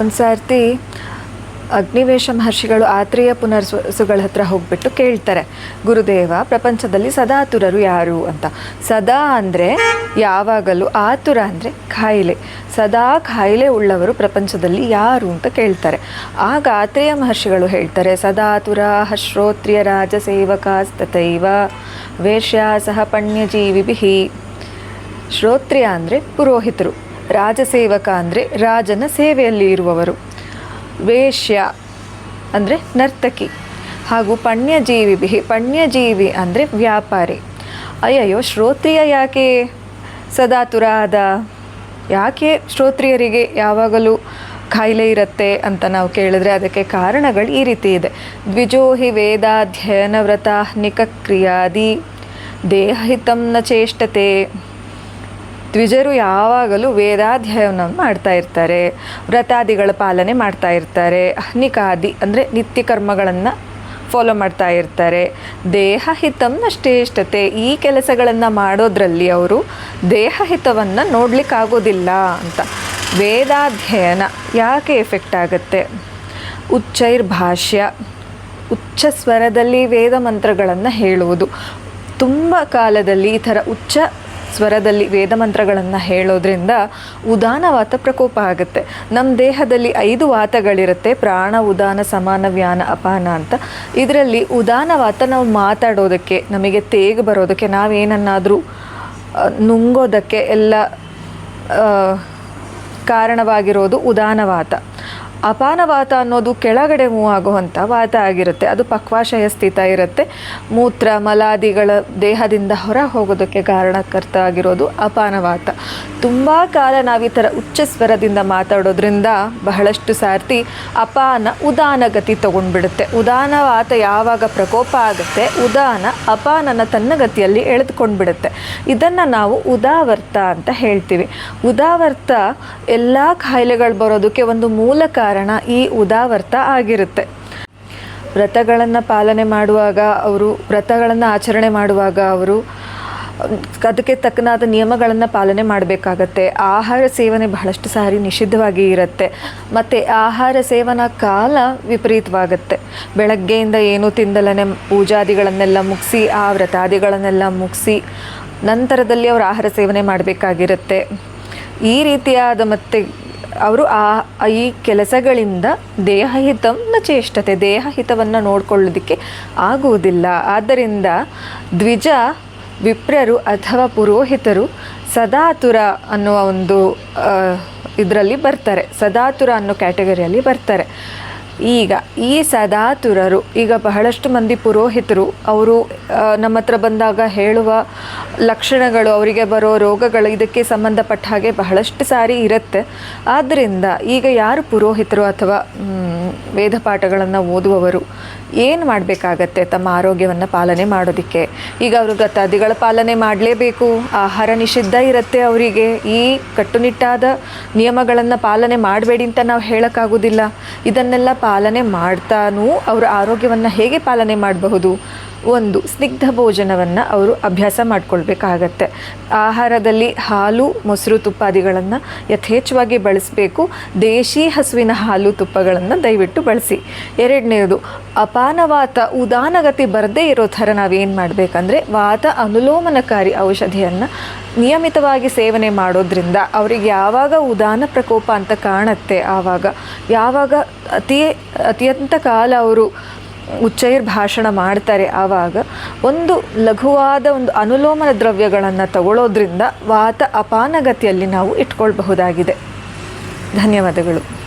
ಒಂದು ಸರ್ತಿ ಅಗ್ನಿವೇಶ ಮಹರ್ಷಿಗಳು ಆತ್ರೇಯ ಪುನರ್ಸುಗಳ ಹತ್ರ ಹೋಗ್ಬಿಟ್ಟು ಕೇಳ್ತಾರೆ, ಗುರುದೇವ, ಪ್ರಪಂಚದಲ್ಲಿ ಸದಾತುರರು ಯಾರು? ಅಂತ. ಸದಾ ಅಂದರೆ ಯಾವಾಗಲೂ ಆತುರ ಅಂದರೆ ಖಾಯಿಲೆ. ಸದಾ ಖಾಯಿಲೆ ಉಳ್ಳವರು ಪ್ರಪಂಚದಲ್ಲಿ ಯಾರು ಅಂತ ಕೇಳ್ತಾರೆ. ಆಗ ಆತ್ರೇಯ ಮಹರ್ಷಿಗಳು ಹೇಳ್ತಾರೆ, ಸದಾತುರ ಹಶ್ರೋತ್ರಿಯ ರಾಜ ಸೇವಕಾಸ್ತತೈವ ವೇಶ್ಯ ಸಹ ಪಣ್ಯಜೀವಿಭಿ ಶ್ರೋತ್ರಿಯ ಅಂದರೆ ಪುರೋಹಿತರು. ರಾಜಸೇವಕ ಅಂದರೆ ರಾಜನ ಸೇವೆಯಲ್ಲಿ ಇರುವವರು. ವೇಶ್ಯ ಅಂದರೆ ನರ್ತಕಿ ಹಾಗೂ ಪಣ್ಯಜೀವಿ ಪಣ್ಯಜೀವಿ ಅಂದರೆ ವ್ಯಾಪಾರಿ. ಅಯ್ಯಯ್ಯೋ, ಶ್ರೋತ್ರಿಯ ಯಾಕೆ? ಸದಾತುರಾದ ಯಾಕೆ ಶ್ರೋತ್ರಿಯರಿಗೆ ಯಾವಾಗಲೂ ಕಾಯಿಲೆ ಇರುತ್ತೆ ಅಂತ ನಾವು ಕೇಳಿದ್ರೆ ಅದಕ್ಕೆ ಕಾರಣಗಳು ಈ ರೀತಿ ಇದೆ. ದ್ವಿಜೋಹಿ ವೇದಾಧ್ಯಯನ ವ್ರತ ನಿಕಕ್ರಿಯಾದಿ, ದೇಹಹಿತಂ ನ ಚೇಷ್ಟತೆ. ದ್ವಿಜರು ಯಾವಾಗಲೂ ವೇದಾಧ್ಯಯನ ಮಾಡ್ತಾ ಇರ್ತಾರೆ, ವ್ರತಾದಿಗಳ ಪಾಲನೆ ಮಾಡ್ತಾ ಇರ್ತಾರೆ, ಅಹ್ನಿಕಾದಿ ಅಂದರೆ ನಿತ್ಯ ಕರ್ಮಗಳನ್ನು ಫಾಲೋ ಮಾಡ್ತಾ ಇರ್ತಾರೆ. ದೇಹಹಿತಂನ ಶ್ರೇಷ್ಠತೆ ಈ ಕೆಲಸಗಳನ್ನು ಮಾಡೋದ್ರಲ್ಲಿ ಅವರು ದೇಹಹಿತವನ್ನು ನೋಡಲಿಕ್ಕಾಗೋದಿಲ್ಲ ಅಂತ. ವೇದಾಧ್ಯಯನ ಯಾಕೆ ಎಫೆಕ್ಟ್ ಆಗುತ್ತೆ? ಉಚ್ಚೈರ್ಭಾಷ್ಯ, ಉಚ್ಚ ಸ್ವರದಲ್ಲಿ ವೇದ ಮಂತ್ರಗಳನ್ನು ಹೇಳುವುದು. ತುಂಬ ಕಾಲದಲ್ಲಿ ಈ ಥರ ಉಚ್ಚ ಸ್ವರದಲ್ಲಿ ವೇದ ಮಂತ್ರಗಳನ್ನು ಹೇಳೋದ್ರಿಂದ ಉದಾನವಾತ ಪ್ರಕೋಪ ಆಗುತ್ತೆ. ನಮ್ಮ ದೇಹದಲ್ಲಿ ಐದು ವಾತಗಳಿರುತ್ತೆ, ಪ್ರಾಣ, ಉದಾನ, ಸಮಾನ, ವ್ಯಾನ, ಅಪಾನ ಅಂತ. ಇದರಲ್ಲಿ ಉದಾನವಾತ ನಾವು ಮಾತಾಡೋದಕ್ಕೆ, ನಮಗೆ ತೇಗ ಬರೋದಕ್ಕೆ, ನಾವೇನನ್ನಾದರೂ ನುಂಗೋದಕ್ಕೆ ಎಲ್ಲ ಕಾರಣವಾಗಿರೋದು ಉದಾನವಾತ. ಅಪಾನವಾತ ಅನ್ನೋದು ಕೆಳಗಡೆ ಮೂವ್ ಆಗುವಂಥ ವಾತ ಆಗಿರುತ್ತೆ. ಅದು ಪಕ್ವಾಶಯ ಸ್ಥಿತ ಇರುತ್ತೆ. ಮೂತ್ರ, ಮಲಾದಿಗಳ ದೇಹದಿಂದ ಹೊರ ಹೋಗೋದಕ್ಕೆ ಕಾರಣಕರ್ತ ಆಗಿರೋದು ಅಪಾನವಾತ. ತುಂಬ ಕಾಲ ನಾವು ಈ ಥರ ಉಚ್ಚ ಸ್ವರದಿಂದ ಮಾತಾಡೋದ್ರಿಂದ ಬಹಳಷ್ಟು ಸಾರ್ತಿ ಅಪಾನ, ಉದಾನ ಗತಿ ತಗೊಂಡ್ಬಿಡುತ್ತೆ. ಉದಾನವಾತ ಯಾವಾಗ ಪ್ರಕೋಪ ಆಗುತ್ತೆ, ಉದಾನ ಅಪಾನನ ತನ್ನ ಗತಿಯಲ್ಲಿ ಎಳೆದುಕೊಂಡ್ಬಿಡುತ್ತೆ. ಇದನ್ನು ನಾವು ಉದಾವರ್ತ ಅಂತ ಹೇಳ್ತೀವಿ. ಉದಾವರ್ತ ಎಲ್ಲ ಕಾಯಿಲೆಗಳು ಬರೋದಕ್ಕೆ ಒಂದು ಮೂಲ ಕಾರಣ ಈ ಉದಾವರ್ತ ಆಗಿರುತ್ತೆ. ವ್ರತಗಳನ್ನು ಪಾಲನೆ ಮಾಡುವಾಗ ಅವರು, ವ್ರತಗಳನ್ನು ಆಚರಣೆ ಮಾಡುವಾಗ ಅವರು, ಅದಕ್ಕೆ ತಕ್ಕನಾದ ನಿಯಮಗಳನ್ನು ಪಾಲನೆ ಮಾಡಬೇಕಾಗತ್ತೆ. ಆಹಾರ ಸೇವನೆ ಬಹಳಷ್ಟು ಸಾರಿ ನಿಷಿದ್ಧವಾಗಿ ಇರುತ್ತೆ. ಮತ್ತು ಆಹಾರ ಸೇವನಾ ಕಾಲ ವಿಪರೀತವಾಗುತ್ತೆ. ಬೆಳಗ್ಗೆಯಿಂದ ಏನೂ ತಿಂದಲನೆ ಪೂಜಾದಿಗಳನ್ನೆಲ್ಲ ಮುಗಿಸಿ, ಆ ವ್ರತಾದಿಗಳನ್ನೆಲ್ಲ ಮುಗಿಸಿ, ನಂತರದಲ್ಲಿ ಅವರು ಆಹಾರ ಸೇವನೆ ಮಾಡಬೇಕಾಗಿರುತ್ತೆ. ಈ ರೀತಿಯಾದ ಮತ್ತೆ ಅವರು ಆ ಈ ಕೆಲಸಗಳಿಂದ ದೇಹಹಿತಂನ ಚೇಷ್ಟತೆ, ದೇಹಹಿತವನ್ನು ನೋಡ್ಕೊಳ್ಳೋದಕ್ಕೆ ಆಗುವುದಿಲ್ಲ. ಆದ್ದರಿಂದ ದ್ವಿಜ ವಿಪ್ರರು ಅಥವಾ ಪುರೋಹಿತರು ಸದಾತುರ ಅನ್ನುವ ಒಂದು ಇದರಲ್ಲಿ ಬರ್ತಾರೆ. ಸದಾತುರ ಅನ್ನೋ ಕ್ಯಾಟಗರಿಯಲ್ಲಿ ಬರ್ತಾರೆ. ಈಗ ಈ ಸದಾತುರರು, ಈಗ ಬಹಳಷ್ಟು ಮಂದಿ ಪುರೋಹಿತರು, ಅವರು ನಮ್ಮ ಹತ್ರ ಬಂದಾಗ ಹೇಳುವ ಲಕ್ಷಣಗಳು, ಅವರಿಗೆ ಬರೋ ರೋಗಗಳು, ಇದಕ್ಕೆ ಸಂಬಂಧಪಟ್ಟ ಹಾಗೆ ಬಹಳಷ್ಟು ಸಾರಿ ಇರುತ್ತೆ. ಆದ್ದರಿಂದ ಈಗ ಯಾರು ಪುರೋಹಿತರು ಅಥವಾ ವೇದ ಪಾಠಗಳನ್ನು ಓದುವವರು ಏನು ಮಾಡಬೇಕಾಗತ್ತೆ ತಮ್ಮ ಆರೋಗ್ಯವನ್ನು ಪಾಲನೆ ಮಾಡೋದಕ್ಕೆ? ಈಗ ಅವರು ಗತಾದಿಗಳ ಪಾಲನೆ ಮಾಡಲೇಬೇಕು. ಆಹಾರ ನಿಷಿದ್ಧ ಇರುತ್ತೆ ಅವರಿಗೆ. ಈ ಕಟ್ಟುನಿಟ್ಟಾದ ನಿಯಮಗಳನ್ನು ಪಾಲನೆ ಮಾಡಬೇಡಿ ಅಂತ ನಾವು ಹೇಳೋಕ್ಕಾಗೋದಿಲ್ಲ. ಇದನ್ನೆಲ್ಲ ಪಾಲನೆ ಮಾಡ್ತಾನೂ ಅವರ ಆರೋಗ್ಯವನ್ನು ಹೇಗೆ ಪಾಲನೆ ಮಾಡಬಹುದು? ಒಂದು ಸ್ನಿಗ್ಧ ಭೋಜನವನ್ನು ಅವರು ಅಭ್ಯಾಸ ಮಾಡ್ಕೊಳ್ಬೇಕಾಗತ್ತೆ. ಆಹಾರದಲ್ಲಿ ಹಾಲು, ಮೊಸರು ತುಪ್ಪಾದಿಗಳನ್ನು ಯಥೇಚ್ಛವಾಗಿ ಬಳಸಬೇಕು. ದೇಶಿ ಹಸುವಿನ ಹಾಲು ತುಪ್ಪಗಳನ್ನು ದಯವಿಟ್ಟು ಬಳಸಿ. ಎರಡನೇದು, ಅಪಾನವಾತ ಉದಾನಗತಿ ಬರದೇ ಇರೋ ಥರ ನಾವೇನು ಮಾಡಬೇಕಂದ್ರೆ ವಾತ ಅನುಲೋಮನಕಾರಿ ಔಷಧಿಯನ್ನು ನಿಯಮಿತವಾಗಿ ಸೇವನೆ ಮಾಡೋದ್ರಿಂದ ಅವರಿಗೆ ಯಾವಾಗ ಉದಾನ ಪ್ರಕೋಪ ಅಂತ ಕಾಣುತ್ತೆ ಆವಾಗ. ಯಾವಾಗ ಅತಿ, ಅತ್ಯಂತ ಕಾಲ ಅವರು ಉಚ್ಚೈರ್ ಭಾಷಣ ಮಾಡ್ತಾರೆ ಆವಾಗ ಒಂದು ಲಘುವಾದ ಒಂದು ಅನುಲೋಮನ ದ್ರವ್ಯಗಳನ್ನು ತಗೊಳ್ಳೋದ್ರಿಂದ ವಾತ ಅಪಾನಗತಿಯಲ್ಲಿ ನಾವು ಇಟ್ಕೊಳ್ಬಹುದಾಗಿದೆ. ಧನ್ಯವಾದಗಳು.